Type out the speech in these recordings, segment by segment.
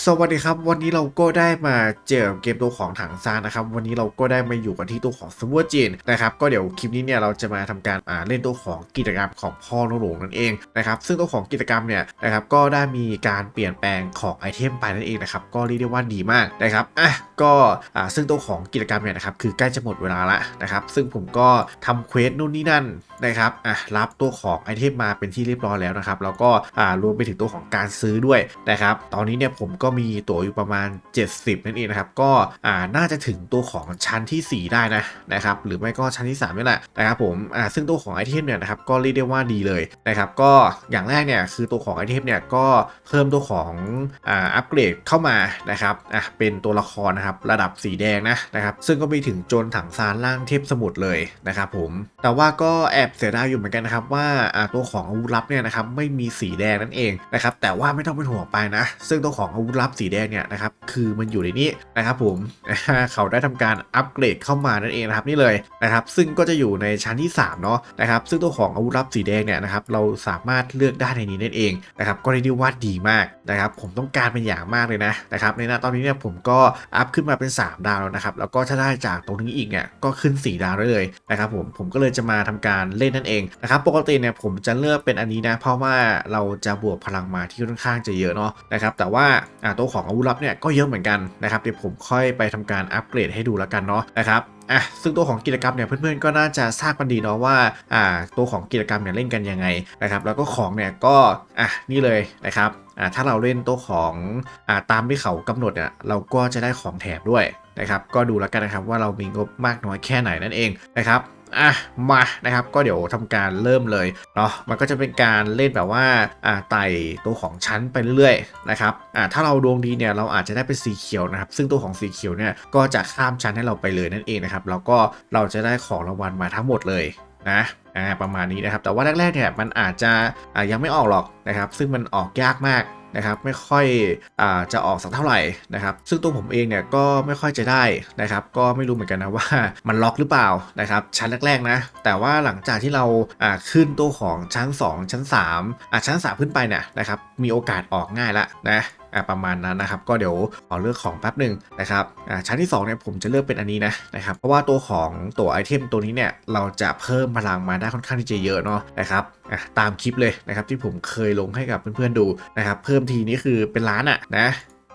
สวัสดีครับ วันนี้เราก็ได้มาเจอเกมตัวของถังซานนะครับ วันนี้เราก็ได้มาอยู่กันที่ตัวของซัมเวอร์จีนนะครับก็เดี๋ยวคลิปนี้เนี่ยเราจะมาทำการอ่าเล่นตัวของกิจกรรมของพ่อหลวงนั่นเองนะครับซึ่งตัวของกิจกรรมเนี่ยนะครับก็ได้มีการเปลี่ยนแปลงของไอเทมไปนั่นเองนะครับก็เรียกได้ว่าดีมากนะครับอะก็อ่าซึ่งตัวของกิจกรรมเนี่ยนะครับคือใกล้จะหมดเวลาละนะครับซึ่งผมก็ทำเควสนู่นนี่นั่นนะครับอะรับตัวของไอเทมมาเป็นที่เรียบร้อยแล้วนะครับแล้วก็อ่ารวมไปถึงตัวของการซื้อด้วยนะครับตอนนี้เนี่ยผมก็มีตั๋วอยู่ประมาณ 70 นั่นเองนะครับ ก็อ่าน่าจะถึงตัวของชั้นทีสี่ 4 ได้นะนะครับ หรือไม่ก็ชั้นที่3นี่แหละนะครับผมอ่าซึ่งตัวของไอเทมเนี่ยนะครับก็เรียกได้ว่าดีเลยนะครับ ก็อย่างแรกเนี่ยคือตัวของไอเทมเนี่ยก็เพิ่มตัวของอ่าอัปเกรดเข้ามานะครับอะเป็นตัวละครนะครับระดับสีแดงนะนะครับ ซึ่งก็มีถึงโจรถังซานล่างเทพสมุทรเลยนะครับผม แต่ว่าก็แอบเสียดายอยู่เหมือนกันนะครับว่าอ่าตัวของอาวุธลับเนี่ยนะครับไม่มีสีแดงนั่นเองนะครับแต่ว่าไม่ต้องเป็นห่วงไปนะ ซึ่งตัวของอาวุธลับสีแดงเนี่ยนะครับคือมันอยู่ในนี้นะครับผมเขาได้ทำการอัปเกรดเข้ามานั่นเองนะครับนี่เลยนะครับซึ่งก็จะอยู่ในชั้นที่3เนาะนะครับซึ่งตัวของอาวุธลับสีแดงเนี่ยนะครับเราสามารถเลือกได้ในนี้นั่นเองนะครับก็เรียกได้ว่าดีมากนะครับผมต้องการเป็นอย่างมากเลยนะนะครับในหน้าตอนนี้เนี่ยผมก็อัพขึ้นมาเป็น 3 ดาวแล้วนะครับแล้วก็ถ้าได้จากตรงนี้อีกเนี่ยก็ขึ้น 4 ดาวได้เลยนะครับผมผมก็เลยจะมาทำการเล่นนั่นเองนะครับปกติเนี่ยผมจะเลือกเป็นอันนี้นะเพราะว่าเราจะบวกพลังมาที่ค่อนข้างจะเยอะเนาะนะครับแต่ว่าตัวของอาวุธลับเนี่ยก็เยอะเหมือนกันนะครับเดี๋ยวผมค่อยไปทำการอัปเกรดให้ดูแล้วกันเนาะนะครับอะซึ่งตัวของกิจกรรมเนี่ยเพื่อนๆก็น่าจะทราบกันดีเนาะว่าอ่าตัวของกิจกรรมเนี่ยเล่นกันยังไงนะครับแล้วก็ของเนี่ยก็อะนี่เลยนะครับอ่าถ้าเราเล่นตัวของอ่าตามที่เขากำหนดเนี่ยเราก็จะได้ของแถมด้วยนะครับก็ดูแล้วกันนะครับว่าเรามีงบมากน้อยแค่ไหนนั่นเองนะครับ อะมานะครับก็เดี๋ยวทำการเริ่มเลยเนาะมันก็จะเป็นการเล่นแบบว่าอ่าไต่ตัวของชั้นไปเรื่อยๆนะครับอ่าถ้าเราดวงดีเนี่ยเราอาจจะได้เป็นสีเขียวนะครับ ซึ่งตัวของสีเขียวเนี่ยก็จะข้ามชั้นให้เราไปเลยนั่นเองนะครับแล้วก็เราจะได้ของรางวัลมาทั้งหมดเลยนะอ่าประมาณนี้นะครับแต่ว่าแรกๆเนี่ยมันอาจจะอ่ายังไม่ออกหรอกนะครับ ซึ่งมันออกยากมาก นะครับไม่ค่อยอจะออกสักเท่าไหร่นะครับซึ่งตัวผมเองเนี่ยก็ไม่ค่อยจะได้นะครับก็ไม่รู้เหมือนกันนะว่ามันล็อกหรือเปล่านะครับชั้นแรกๆนะแต่ว่าหลังจากที่เราอ่าขึ้นตัวของชั้น 2 ชั้น 3อะชั้น3ขึ้นไปเนี่ยนะครับ มีโอกาสออกง่ายละนะประมาณนั้นนะครับ ก็เดี๋ยวขอเลือกของแป๊บหนึ่งนะครับชั้นที่2เนี่ยผมจะเลือกเป็นอันนี้นะนะครับ เพราะว่าตัวของตัวไอเทมตัวนี้เนี่ยเราจะเพิ่มพลังมาได้ค่อนข้างที่จะเยอะเนาะนะครับตามคลิปเลยนะครับที่ผมเคยลงให้กับเพื่อนๆดูนะครับ เพิ่มทีนี้คือเป็นล้านอะนะ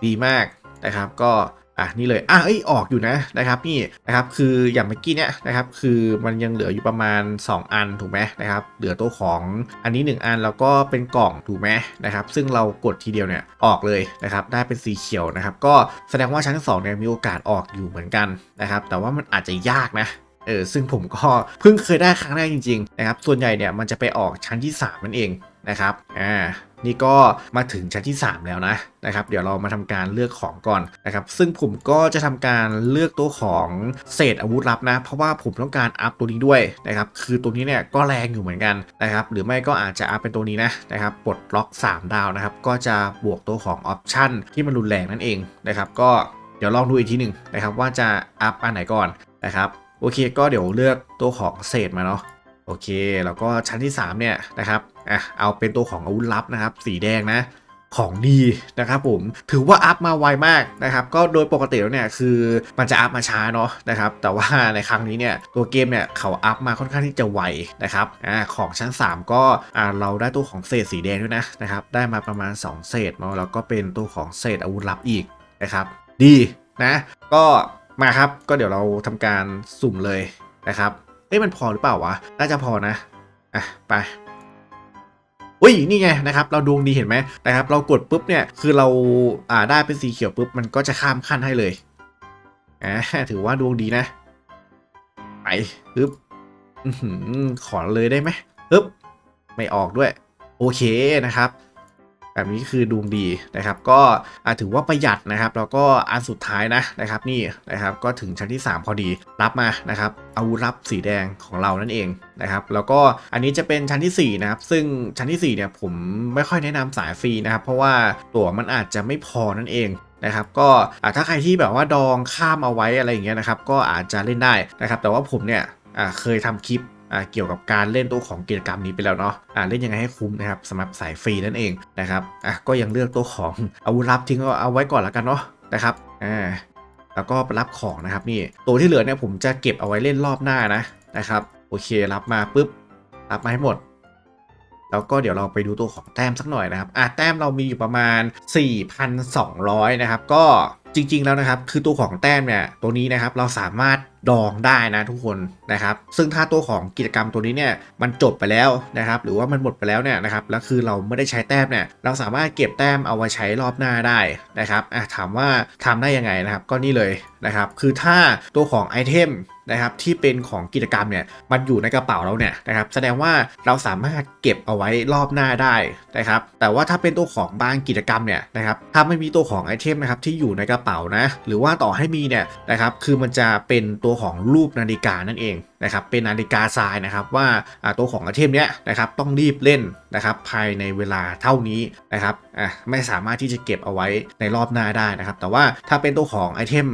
ดีมากนะครับ ก็ อะนี่เลยอะเอ้ยออกอยู่นะนะครับนี่นะครับคืออย่างเมื่อกี้เนี่ยนะครับคือมันยังเหลืออยู่ประมาณ 2 อันถูกไหมนะครับเหลือตัวของอันนี้ 1 อันแล้วก็เป็นกล่องถูกไหมนะครับซึ่งเรากดทีเดียวเนี่ยออกเลยนะครับได้เป็นสีเขียวนะครับก็แสดงว่าชั้นที่สองเนี่ยมีโอกาสออกอยู่เหมือนกันนะครับแต่ว่ามันอาจจะยากนะเออซึ่งผมก็เพิ่งเคยได้ครั้งแรกจริงๆนะครับส่วนใหญ่เนี่ยมันจะไปออกชั้นที่ 3 นั่นเอง นะครับ อ่า นี่ก็มาถึงชั้นที่ 3 แล้วนะนะครับ เดี๋ยวเรามาทำการเลือกของก่อนนะครับ ซึ่งผมก็จะทำการเลือกตัวของเศษอาวุธลับนะ เพราะว่าผมต้องการอัพตัวนี้ด้วยนะครับ คือตัวนี้เนี่ยก็แรงอยู่เหมือนกันนะครับ หรือไม่ก็อาจจะอัพเป็นตัวนี้นะนะครับ ปลดล็อก 3 ดาวนะครับ ก็จะบวกตัวของออปชั่นที่มันรุนแรงนั่นเองนะครับ ก็เดี๋ยวลองดูอีกทีหนึ่งนะครับว่าจะอัพอันไหนก่อนนะครับ โอเค ก็เดี๋ยวเลือกตัวของเศษมาเนาะ โอเค แล้วก็ชั้นที่ 3 เนี่ยนะครับ อะเอาเป็นตัวของอาวุธลับนะครับ สีแดงนะของดีนะครับผมถือว่าอัพมาไวมากนะครับก็โดยปกติแล้วเนี่ยคือมันจะอัพมาช้าเนาะนะครับแต่ว่าในครั้งนี้เนี่ยตัวเกมเนี่ยเขาอัพมาค่อนข้างที่จะไวนะครับอ่าของชั้น 3 ก็อ่าเราได้ตัวของเศษสีแดงด้วยนะนะครับได้มาประมาณ 2 เศษเนาะแล้วก็เป็นตัวของเศษอาวุธลับอีกนะครับดีนะก็มาครับก็เดี๋ยวเราทำการสุ่มเลยนะครับเอ้ยมันพอหรือเปล่าวะน่าจะพอนะอะไป อุ้ยนี่ไงนะครับเราดวงดีเห็นไหมนะครับเรากดปุ๊บเนี่ยคือเราอ่าได้เป็นสีเขียวปุ๊บมันก็จะข้ามขั้นให้เลยอ่าถือว่าดวงดีนะไปปึ๊บอือหือขอเลยได้ไหมปึ๊บไม่ออกด้วย โอเคนะครับ แบบนี้คือดวงดีนะครับ ก็ถือว่าประหยัดนะครับ แล้วก็อันสุดท้ายนะนะครับ นี่นะครับก็ถึงชั้นที่ 3 พอดีรับมานะครับอาวุธลับสีแดงของเรานั่นเองนะครับ แล้วก็อันนี้จะเป็นชั้นทีสี่4นะครับ ซึ่งชั้นทีสี่4เนี่ยผมไม่ค่อยแนะนำสายฟรีนะครับ เพราะว่าตั๋วมันอาจจะไม่พอนั่นเองนะครับก็ถ้าใครที่แบบว่าดองข้ามเอาไว้อะไรอย่างเงี้ยนะครับ ก็อาจจะเล่นได้นะครับ แต่ว่าผมเนี่ยเคยทำคลิป เกี่ยวกับการเล่นตัวของกิจกรรมนี้ไปแล้วเนาะอ่าเล่นยังไงให้คุ้มนะครับสำหรับสายฟรีนั่นเองนะครับอะก็ยังเลือกตัวของอาวุธลับทิ้งเอาไว้ก่อนแล้วกันเนาะนะครับอ่าแล้วก็รับของนะครับนี่ตัวที่เหลือเนี่ยผมจะเก็บเอาไว้เล่นรอบหน้านะนะครับโอเครับมาปุ๊บรับมาให้หมด แล้วก็เดี๋ยวเราไปดูตัวของแต้มสักหน่อยนะครับอะแต้มเรามีอยู่ประมาณ 4,200 นะครับ ก็ จริงๆแล้วนะครับ คือตัวของแต้มเนี่ยตัวนี้นะครับเราสามารถดองได้นะทุกคนนะครับ ซึ่งถ้าตัวของกิจกรรมตัวนี้เนี่ยมันจบไปแล้วนะครับ หรือว่ามันหมดไปแล้วเนี่ยนะครับแล้วคือเราไม่ได้ใช้แต้มเนี่ยเราสามารถเก็บแต้มเอาไว้ใช้รอบหน้าได้นะครับอะถามว่าทำได้ยังไงนะครับ ก็นี่เลยนะครับ คือถ้าตัวของไอเทม นะครับที่เป็นของกิจกรรมเนี่ยมันอยู่ในกระเป๋าเราเนี่ยนะครับแสดงว่าเราสามารถเก็บเอาไว้รอบหน้าได้นะครับแต่ว่าถ้าเป็นตัวของบางกิจกรรมเนี่ยนะครับถ้าไม่มีตัวของไอเทมนะครับที่อยู่ในกระเป๋านะหรือว่าต่อให้มีเนี่ยนะครับคือมันจะเป็นตัวของรูปนาฬิกานั่นเองนะครับเป็นนาฬิกาทรายนะครับว่าตัวของไอเทมเนี้ยนะครับต้องรีบเล่นนะครับภายในเวลาเท่านี้นะครับอะไม่สามารถที่จะเก็บเอาไว้ในรอบหน้าได้นะครับแต่ว่าถ้าเป็นตัวของไอเทม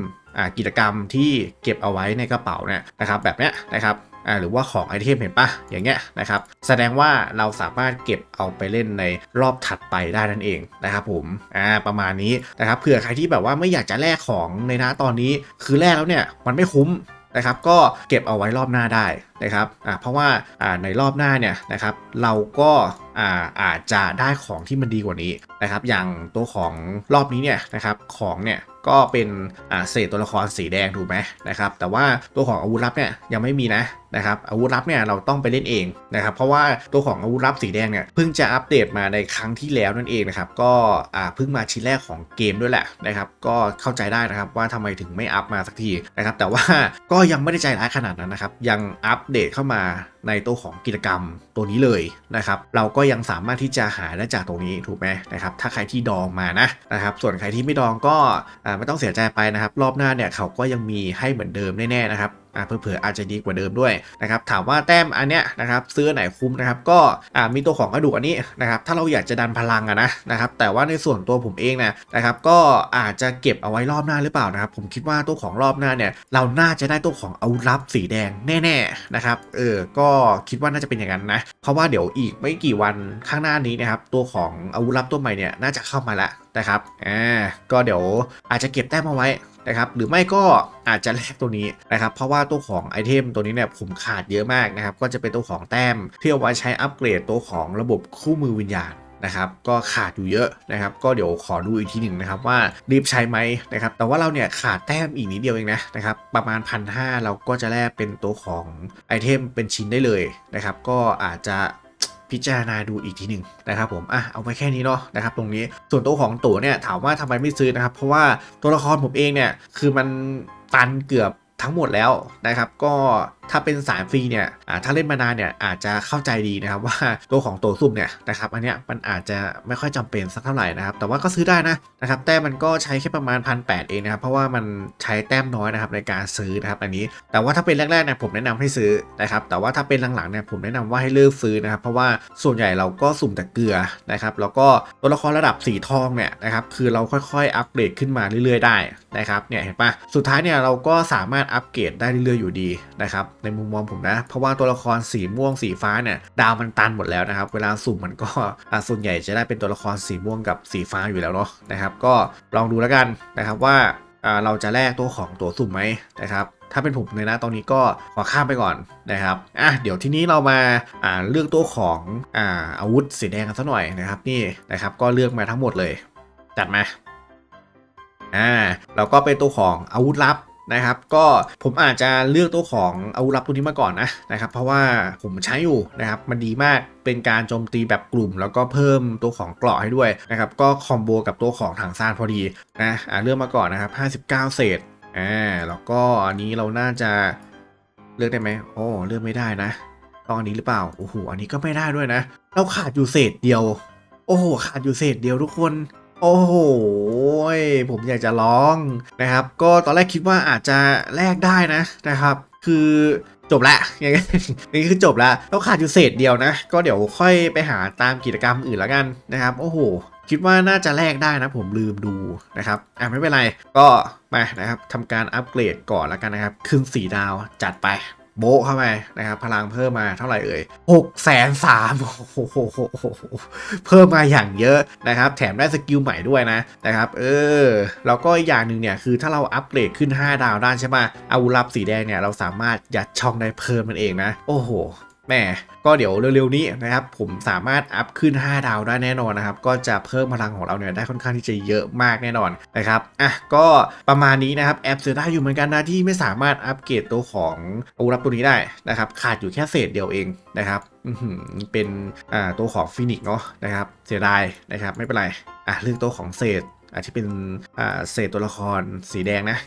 กิจกรรมที่เก็บเอาไว้ในกระเป๋าเนี่ยนะครับแบบเนี้ยนะครับหรือว่าของไอเทมเห็นปะอย่างเงี้ยนะครับแสดงว่าเราสามารถเก็บเอาไปเล่นในรอบถัดไปได้นั่นเองนะครับผมอ่าประมาณนี้นะครับเผื่อใครที่แบบว่าไม่อยากจะแลกของในนะตอนนี้ คือแลกแล้วเนี่ยมันไม่คุ้มนะครับก็เก็บเอาไว้รอบหน้าได้นะครับอ่าเพราะว่าอ่าในรอบหน้าเนี่ยนะครับเราก็อ่าอาจจะได้ของที่มันดีกว่านี้นะครับ อย่างตัวของรอบนี้เนี่ยนะครับของเนี่ยก็เป็นเศษตัวละครสีแดงถูกไหมนะครับ แต่ว่าตัวของอาวุธลับเนี่ยยังไม่มีนะนะครับอาวุธลับเนี่ยเราต้องไปเล่นเองนะครับ เพราะว่าตัวของอาวุธลับสีแดงเนี่ยเพิ่งจะอัปเดตมาในครั้งที่แล้วนั่นเองนะครับ ก็อ่าเพิ่งมาชิ้นแรกของเกมด้วยแหละนะครับ ก็เข้าใจได้นะครับว่าทำไมถึงไม่อัพมาสักทีนะครับ แต่ว่าก็ยังไม่ได้ใจร้ายขนาดนั้นนะครับ ยังอัปเดตเข้ามา ในตัวของกิจกรรมตัวนี้เลยนะครับ เราก็ยังสามารถที่จะหาได้จากตรงนี้ถูกไหมนะครับ ถ้าใครที่ดองมานะนะครับ ส่วนใครที่ไม่ดองก็ไม่ต้องเสียใจไปนะครับ รอบหน้าเนี่ยเขาก็ยังมีให้เหมือนเดิมแน่ๆนะครับเผื่อๆอาจจะดีกว่าเดิมด้วยนะครับ ถามว่าแต้มอันเนี้ยนะครับซื้อไหนคุ้มนะครับ ก็มีตัวของกระดูกอันนี้นะครับ ถ้าเราอยากจะดันพลังอะนะนะครับ แต่ว่าในส่วนตัวผมเองนะนะครับ ก็อาจจะเก็บเอาไว้รอบหน้าหรือเปล่านะครับ ผมคิดว่าตัวของรอบหน้าเนี่ย เราน่าจะได้ตัวของอาวุธลับสีแดงแน่ ๆนะครับ เออ ก็คิดว่าน่าจะเป็นอย่างนั้นนะ เพราะว่าเดี๋ยวอีกไม่กี่วันข้างหน้านี้นะครับ ตัวของอาวุธลับตัวใหม่เนี่ยน่าจะเข้ามาแล้วนะครับ อ่า ก็เดี๋ยวอาจจะเก็บแต้มเอาไว้นะครับ หรือไม่ก็อาจจะแลกตัวนี้นะครับ เพราะว่าตัวของไอเทมตัวนี้เนี่ยผมขาดเยอะมากนะครับ ก็จะเป็นตัวของแต้มที่เอาไว้ใช้อัปเกรดตัวของระบบคู่มือวิญญาณ นะครับก็ขาดอยู่เยอะนะครับ ก็เดี๋ยวขอดูอีกทีหนึ่งนะครับว่ารีบใช้ไหมนะครับ แต่ว่าเราเนี่ยขาดแต้มอีกนิดเดียวเองนะนะครับประมาณพันห้าเราก็จะแลกเป็นตัวของไอเทมเป็นชิ้นได้เลยนะครับ ก็อาจจะพิจารณาดูอีกทีหนึ่งนะครับผม อะ เอาไว้แค่นี้เนาะนะครับตรงนี้ ส่วนตัวของตั๋วเนี่ยถามว่าทำไมไม่ซื้อนะครับ เพราะว่าตัวละครผมเองเนี่ยคือมันตันเกือบ ทั้งหมดแล้วนะครับก็ถ้าเป็นสายฟรีเนี่ยอ่าถ้าเล่นมานานเนี่ยอาจจะเข้าใจดีนะครับว่าตัวของตัวซุ่มเนี่ยนะครับอันเนี้ยมันอาจจะไม่ค่อยจำเป็นสักเท่าไหร่นะครับแต่ว่าก็ซื้อได้นะนะครับแต้มมันก็ใช้แค่ประมาณพันแเองนะครับเพราะว่ามันใช้แต้มน้อยนะครับในการซื้อนะครับอันนี้ แต่ว่าถ้าเป็นแรกๆเนี่ยผมแนะนำให้ซื้อนะครับแต่ว่าถ้าเป็นหลังๆเนี่ยผมแนะนำว่าให้เลิกซื้อนะครับเพราะว่าส่วนใหญ่เราก็สุ่มแต่เกลือนะครับแล้วก็ตัวละครระดับสีทองเนี่ยนะครับคือเราค่อยๆอัปเกรดขึ้นมาเรื่อยๆ ได้นะครับเนี่ยเห็นปะสุดท้ายเนี่ยเราก็สามารถอัปเกรดได้เรื่อยๆอยู่ดีนะครับในมุมมองผมนะ เพราะว่าตัวละครสีม่วงสีฟ้าเนี่ยดาวมันตันหมดแล้วนะครับ เวลาสุ่มมันก็ส่วนใหญ่จะได้เป็นตัวละครสีม่วงกับสีฟ้าอยู่แล้วเนาะนะครับ ก็ลองดูแล้วกันนะครับว่าอ่าเราจะแลกตัวของตัวสุ่มไหมนะครับถ้าเป็นผมเลยนะตอนนี้ก็ขอข้ามไปก่อนนะครับอะเดี๋ยวทีนี้เรามาอ่าเลือกตัวของอ่าอาวุธสีแดงกันสักหน่อยนะครับนี่นะครับก็เลือกมาทั้งหมดเลย จัดมาอ่าเราก็เป็นตัวของอาวุธลับ นะครับก็ผมอาจจะเลือกตัวของอาวุธลับตัวนี้มาก่อนนะนะครับเพราะว่าผมใช้อยู่นะครับมันดีมากเป็นการโจมตีแบบกลุ่ม แล้วก็เพิ่มตัวของเกราะให้ด้วยนะครับก็คอมโบกับตัวของถังซานพอดีนะอ่าเลือกมาก่อนนะครับ59 เศษอ่าแล้วก็อันนี้เราน่าจะเลือกได้ไหมโอ้เลือกไม่ได้นะต้องอันนี้หรือเปล่าโอ้โหอันนี้ก็ไม่ได้ด้วยนะ เราขาดอยู่เศษเดียว โอ้โหขาดอยู่เศษเดียวทุกคน โอ้โห ผมอยากจะร้องนะครับ ก็ตอนแรกคิดว่าอาจจะแลกได้นะนะครับ คือจบละอย่างนี้อย่างนี้คือจบละเราขาดอยู่เศษเดียวนะ ก็เดี๋ยวค่อยไปหาตามกิจกรรมอื่นแล้วกันนะครับ โอ้โห คิดว่าน่าจะแลกได้นะ ผมลืมดูนะครับ อะไม่เป็นไร ก็มานะครับทำการอัปเกรดก่อนแล้วกันนะครับครึ่งสีดาวจัดไป โบเข้าไปนะครับพลังเพิ่มมาเท่าไหร่เอ่ยหกแสนสามโอ้โหเพิ่มมาอย่างเยอะนะครับ แถมได้สกิลใหม่ด้วยนะนะครับ เออ แล้วก็อีกอย่างหนึ่งเนี่ยคือถ้าเราอัปเกรดขึ้น 5 ดาวด้านใช่ไหมอาวุธลับสีแดงเนี่ยเราสามารถยัดช่องได้เพิ่มมันเองนะ โอ้โห แหม่ก็เดี๋ยวเร็วๆนี้นะครับผมสามารถอัพขึ้น 5 ดาวได้แน่นอนนะครับ ก็จะเพิ่มพลังของเราเนี่ยได้ค่อนข้างที่จะเยอะมากแน่นอนนะครับอะก็ประมาณนี้นะครับแอปเสียดายอยู่เหมือนกันนะที่ไม่สามารถอัปเกรดตัวของอาวุธลับตัวนี้ได้นะครับ ขาดอยู่แค่เศษเดียวเองนะครับอือหือเป็นตัวของฟินิกเนาะนะครับเสียดายนะครับไม่เป็นไรอะเลือกตัวของเศษอะที่เป็นเศษตัวละครสีแดงนะ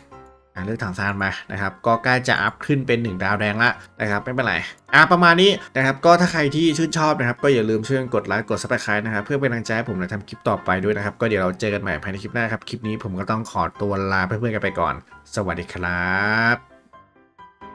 เลือกถังซานมานะครับก็ใกล้จะอัพขึ้นเป็น 1 ดาวแดงละนะครับไม่เป็นไรอะประมาณนี้นะครับก็ถ้าใครที่ชื่นชอบนะครับก็อย่าลืมช่วยกดไลค์กดซับสไครต์นะครับเพื่อเป็นกำลังใจให้ผมในทำคลิปต่อไปด้วยนะครับก็เดี๋ยวเราเจอกันใหม่ภายในคลิปหน้าครับคลิปนี้ผมก็ต้องขอตัวลาเพื่อนๆกันไปก่อน สวัสดีครับ